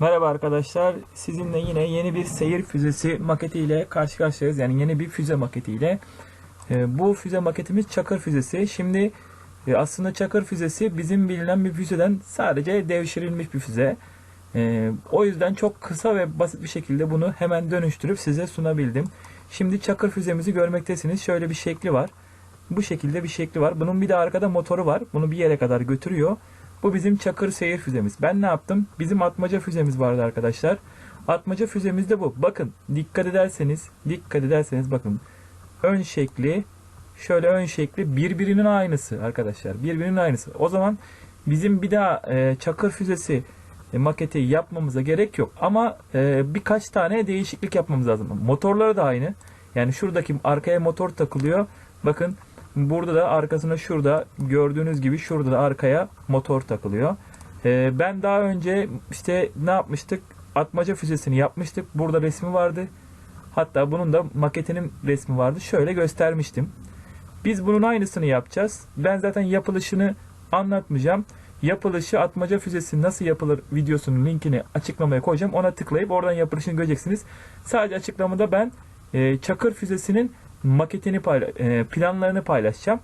arkadaşlar. Sizinle yine yeni bir seyir füzesi maketiyle karşı karşıyayız. Yani yeni bir füze maketiyle. Ee, bu füze maketimiz Çakır füzesi. Şimdi e, aslında Çakır füzesi bizim bilinen bir füzeden sadece devşirilmiş bir füze. Ee, o yüzden çok kısa ve basit bir şekilde bunu hemen dönüştürüp size sunabildim. Şimdi Çakır füzemizi görmektesiniz. Şöyle bir şekli var. Bu şekilde bir şekli var. Bunun bir de arkada motoru var. Bunu bir yere kadar götürüyor. Bu bizim Çakır seyir füzemiz. Ben ne yaptım? Bizim atmaca füzemiz vardı arkadaşlar. Atmaca füzemiz de bu. Bakın dikkat ederseniz, dikkat ederseniz bakın. Ön şekli, şöyle ön şekli birbirinin aynısı arkadaşlar. Birbirinin aynısı. O zaman bizim bir daha e, Çakır füzesi e, maketi yapmamıza gerek yok. Ama e, birkaç tane değişiklik yapmamız lazım. Motorları da aynı. Yani şuradaki arkaya motor takılıyor. Bakın burada da arkasına şurada gördüğünüz gibi şurada da arkaya motor takılıyor. E, ben daha önce işte ne yapmıştık? Atmaca füzesini yapmıştık. Burada resmi vardı. Hatta bunun da maketinin resmi vardı. Şöyle göstermiştim. Biz bunun aynısını yapacağız. Ben zaten yapılışını anlatmayacağım. Yapılışı atmaca füzesi nasıl yapılır videosunun linkini açıklamaya koyacağım. Ona tıklayıp oradan yapılışını göreceksiniz. Sadece açıklamada ben e, Çakır füzesinin maketini payla- e, planlarını paylaşacağım.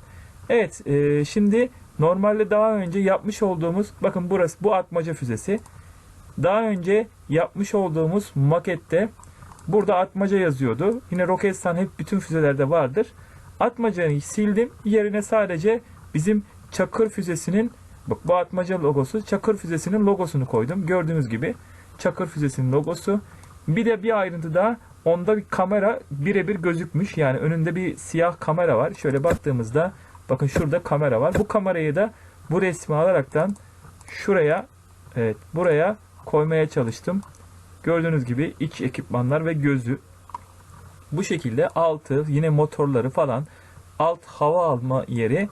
Evet, e, şimdi normalde daha önce yapmış olduğumuz bakın burası bu atmaca füzesi. Daha önce yapmış olduğumuz makette burada atmaca yazıyordu. Yine Roketsan hep bütün füzelerde vardır. Atmacayı sildim. Yerine sadece bizim Çakır füzesinin bak bu atmaca logosu Çakır füzesinin logosunu koydum. Gördüğünüz gibi Çakır füzesinin logosu. Bir de bir ayrıntı daha onda bir kamera birebir gözükmüş. Yani önünde bir siyah kamera var. Şöyle baktığımızda bakın şurada kamera var. Bu kamerayı da bu resmi alaraktan şuraya evet buraya koymaya çalıştım. Gördüğünüz gibi iç ekipmanlar ve gözü bu şekilde altı yine motorları falan alt hava alma yeri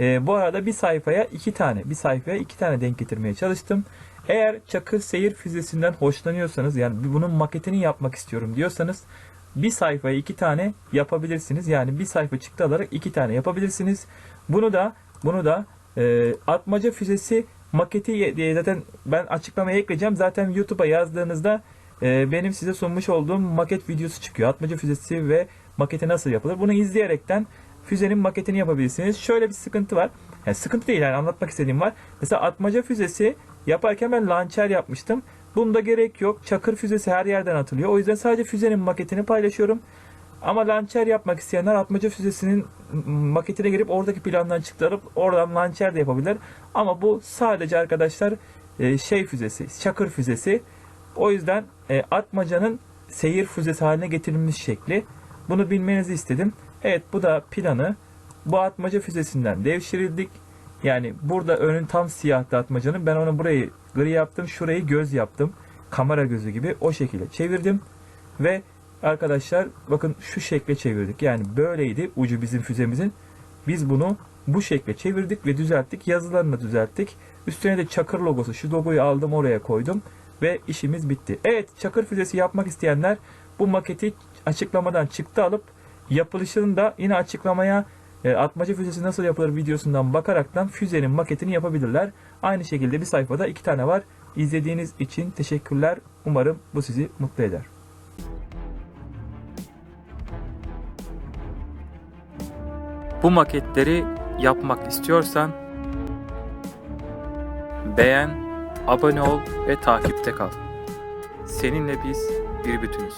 Ee, bu arada bir sayfaya iki tane bir sayfaya iki tane denk getirmeye çalıştım. Eğer Çakır seyir füzesinden hoşlanıyorsanız yani bunun maketini yapmak istiyorum diyorsanız bir sayfaya iki tane yapabilirsiniz. Yani bir sayfa çıktı alarak iki tane yapabilirsiniz. Bunu da bunu da e, atmaca füzesi maketi diye zaten ben açıklamaya ekleyeceğim. Zaten YouTube'a yazdığınızda e, benim size sunmuş olduğum maket videosu çıkıyor. Atmaca füzesi ve maketi nasıl yapılır? Bunu izleyerekten füzenin maketini yapabilirsiniz. Şöyle bir sıkıntı var. Yani sıkıntı değil yani anlatmak istediğim var. Mesela atmaca füzesi yaparken ben launcher yapmıştım. Bunda gerek yok. Çakır füzesi her yerden atılıyor. O yüzden sadece füzenin maketini paylaşıyorum. Ama launcher yapmak isteyenler atmaca füzesinin maketine girip oradaki plandan çıkarıp oradan launcher de yapabilir. Ama bu sadece arkadaşlar e, şey füzesi, çakır füzesi. O yüzden e, atmacanın seyir füzesi haline getirilmiş şekli. Bunu bilmenizi istedim. Evet bu da planı. Bu atmaca füzesinden devşirildik. Yani burada önün tam siyahtı atmacanın. Ben onu burayı gri yaptım. Şurayı göz yaptım. Kamera gözü gibi o şekilde çevirdim. Ve arkadaşlar bakın şu şekle çevirdik. Yani böyleydi ucu bizim füzemizin. Biz bunu bu şekle çevirdik ve düzelttik. Yazılarını düzelttik. Üstüne de Çakır logosu. Şu logoyu aldım oraya koydum. Ve işimiz bitti. Evet Çakır füzesi yapmak isteyenler bu maketi açıklamadan çıktı alıp yapılışını da yine açıklamaya e, atmaca füzesi nasıl yapılır videosundan bakaraktan füzenin maketini yapabilirler. Aynı şekilde bir sayfada iki tane var. İzlediğiniz için teşekkürler. Umarım bu sizi mutlu eder. Bu maketleri yapmak istiyorsan beğen, abone ol ve takipte kal. Seninle biz bir bütünüz.